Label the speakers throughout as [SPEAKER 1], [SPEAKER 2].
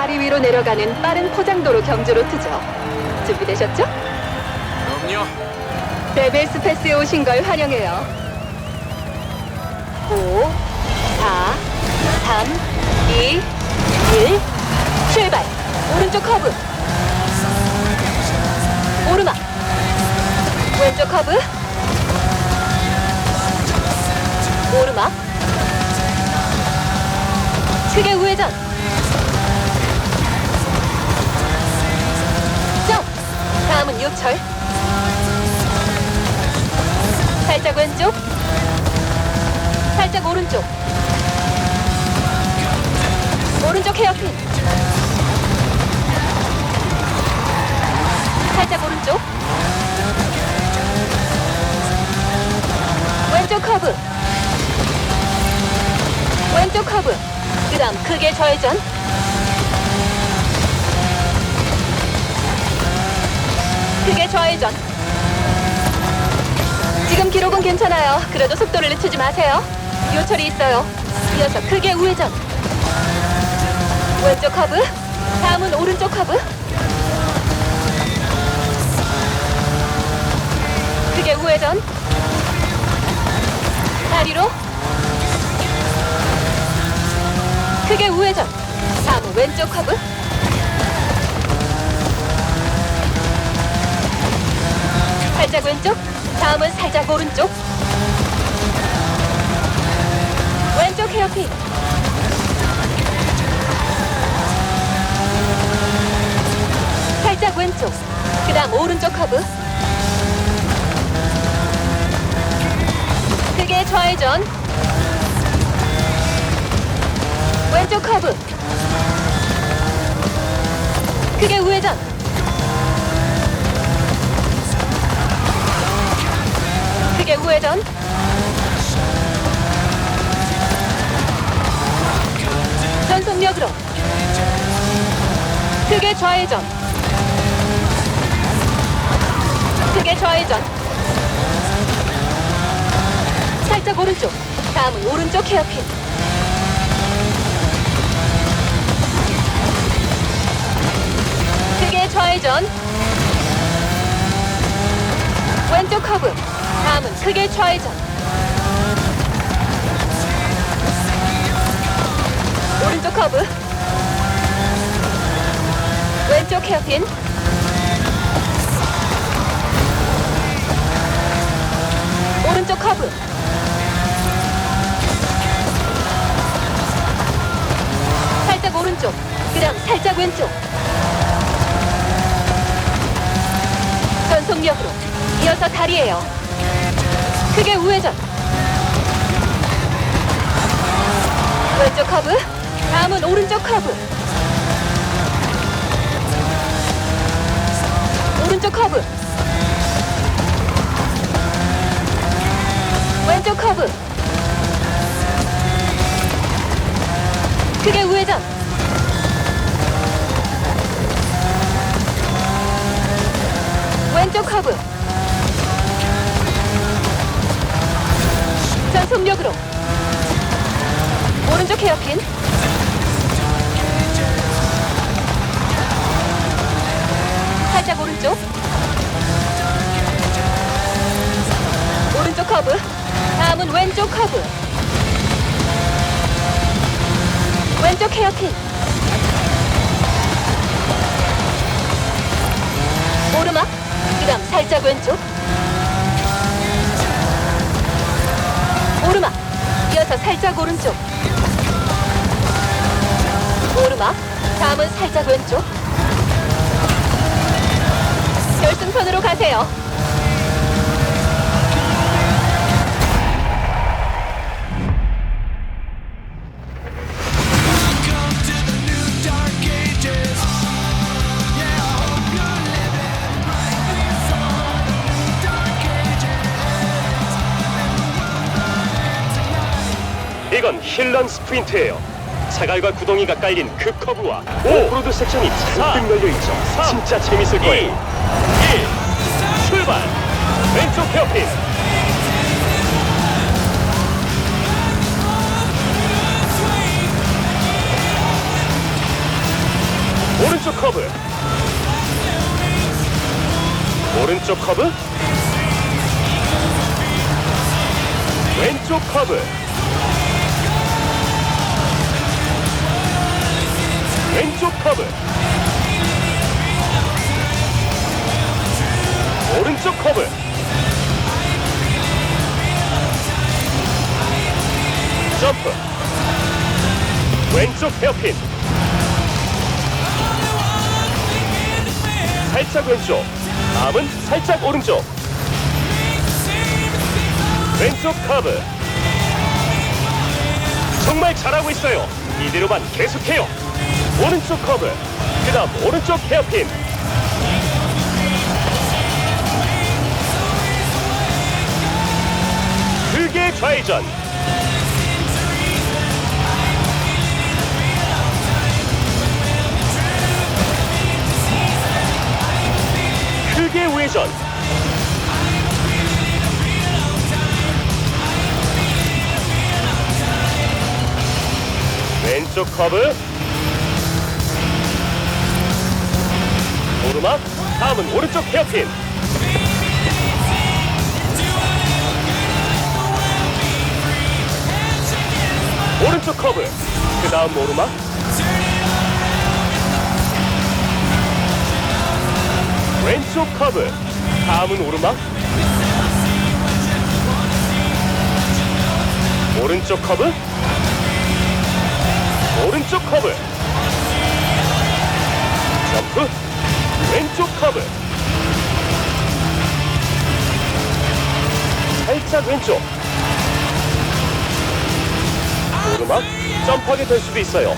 [SPEAKER 1] 다리 위로 내려가는 빠른 포장도로 경주 루트죠. 준비되셨죠?
[SPEAKER 2] 그럼요.
[SPEAKER 1] 데빌스 패스에 오신 걸 환영해요. 5, 4, 3, 2, 1, 출발! 오른쪽 커브! 오르막! 왼쪽 커브! 오르막! 크게 우회전! 다음은 요철! 살짝 왼쪽. 살짝 오른쪽. 오른쪽 헤어핀. 살짝 오른쪽. 왼쪽 커브. 왼쪽 커브. 그 다음 크게 좌회전 크게 좌회전 지금 기록은 괜찮아요. 그래도 속도를 늦추지 마세요. 요철이 있어요. 이어서 크게 우회전. 왼쪽 커브. 다음은 오른쪽 커브. 크게 우회전. 다리로. 크게 우회전. 다음은 왼쪽 커브. 살짝 왼쪽. 다음은 살짝 오른쪽. 왼쪽 헤어핀. 살짝 왼쪽. 그 다음 오른쪽 커브. 크게 좌회전. 왼쪽 커브. 크게 우회전. 크게 우회전. 전속력으로. 크게 좌회전. 크게 좌회전. 살짝 오른쪽. 다음은 오른쪽 헤어핀. 크게 좌회전. 왼쪽 커브. 다음은 크게 좌회전. 오른쪽 커브. 왼쪽 헤어핀. 오른쪽 커브. 살짝 오른쪽. 그다음 살짝 왼쪽. 전속력으로. 이어서 다리예요. 크게 우회전. 왼쪽 커브. 다음은 오른쪽 커브. 오른쪽 커브. 왼쪽 커브. 크게 우회전. 왼쪽 커브. 전속력으로. 오른쪽 헤어핀. 살짝 오른쪽. 오른쪽 커브. 다음은 왼쪽 커브. 왼쪽 헤어핀. 오르막. 그 다음 살짝 왼쪽. 오르막. 이어서 살짝 오른쪽. 오르막. 다음은 살짝 왼쪽. 결승선으로 가세요.
[SPEAKER 3] 이건 힐런 스프린트예요. 차갈과 구덩이가 깔린 그 커브와 오프로드 섹션이 잔뜩 열려 있죠. 진짜 재밌을 거예요. 1. 출발. 왼쪽 헤어핀. 오른쪽 커브. 오른쪽 커브. 왼쪽 커브. 왼쪽 커브. 오른쪽 커브. 점프. 왼쪽 헤어핀. 살짝 왼쪽. 다음은 살짝 오른쪽. 왼쪽 커브. 정말 잘하고 있어요. 이대로만 계속해요. 오른쪽 커브. 그 다음 오른쪽 헤어핀. 크게 좌회전. 크게 우회전. 왼쪽 커브. 오르막. 다음은 오른쪽 헤어핀. 오른쪽 커브. 그 다음 오르막. 왼쪽 커브. 다음은 오르막. 오른쪽 커브. 오른쪽 커브. 점프. 왼쪽 커브. 살짝 왼쪽. 오르막. 점프하게 될 수도 있어요.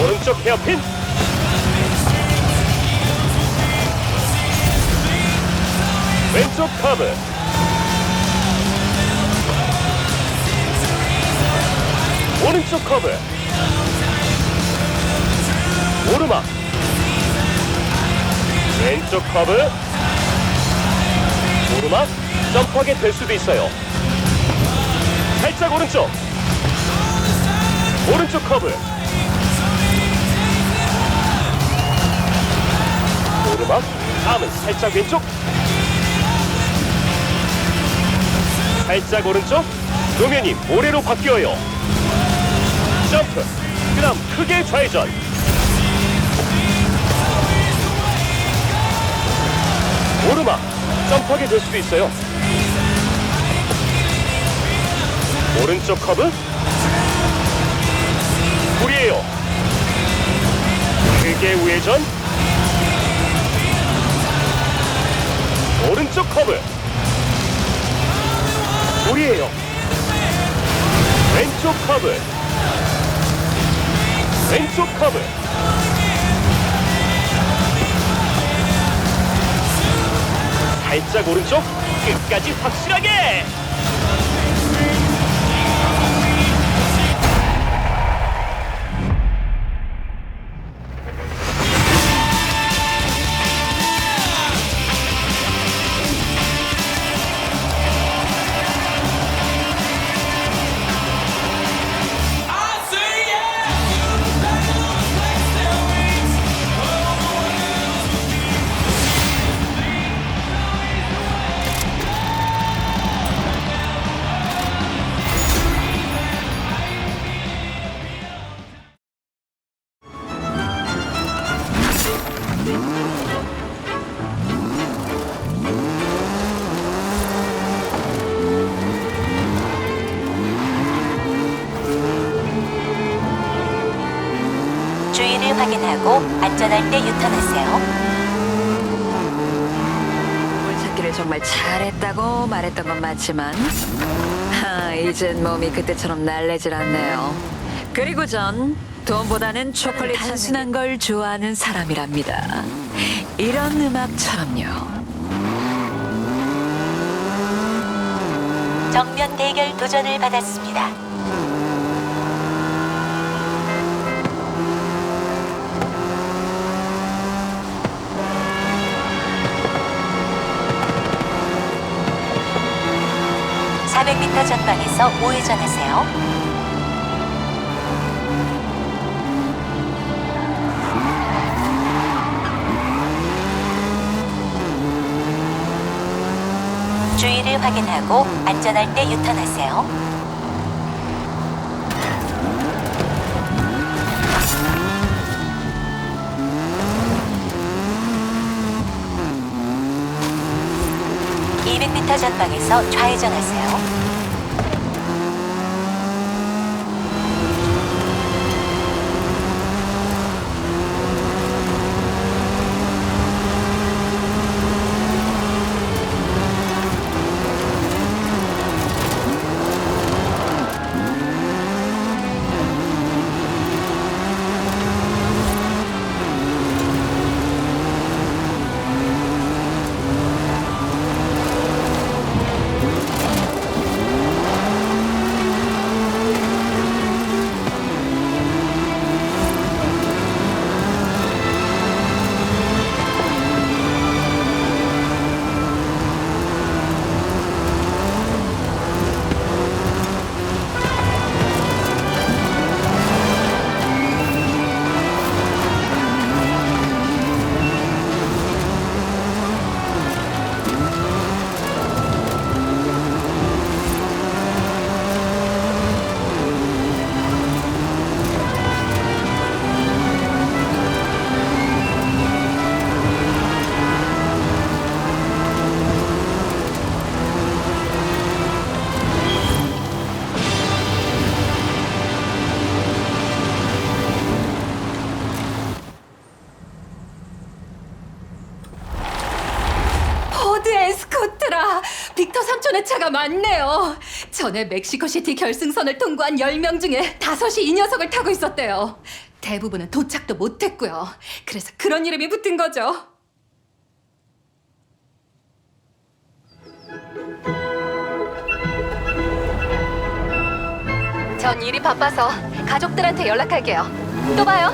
[SPEAKER 3] 오른쪽 헤어핀. 왼쪽 커브. 오른쪽 커브. 오르막. 왼쪽 커브. 오르막. 점프하게 될 수도 있어요. 살짝 오른쪽. 오른쪽 커브. 오르막. 다음은 살짝 왼쪽. 살짝 오른쪽. 도면이 모래로 바뀌어요. 점프. 그 다음 크게 좌회전. 오르막. 점프하게 될 수도 있어요. 오른쪽 커브. 불이에요. 크게 우회전. 오른쪽 커브. 불이에요. 왼쪽 커브. 왼쪽 커브. 살짝 오른쪽. 끝까지 확실하게.
[SPEAKER 2] 안전할 때 유턴하세요.
[SPEAKER 4] 물찾기를 정말 잘했다고 말했던 건 맞지만 하, 이젠 몸이 그때처럼 날래질 않네요. 그리고 전 돈보다는 초콜릿 단순한 걸 좋아하는 사람이랍니다. 이런 음악처럼요.
[SPEAKER 2] 정면 대결 도전을 받았습니다. 평가 전방에서 우회전하세요. 주의를 확인하고 안전할 때 유턴하세요. 전방에서 좌회전하세요.
[SPEAKER 1] 빅터 삼촌의 차가 많네요. 전에 멕시코시티 결승선을 통과한 10명 중에 다섯이 이 녀석을 타고 있었대요. 대부분은 도착도 못했고요. 그래서 그런 이름이 붙은 거죠.
[SPEAKER 5] 전 일이 바빠서 가족들한테 연락할게요. 또 봐요.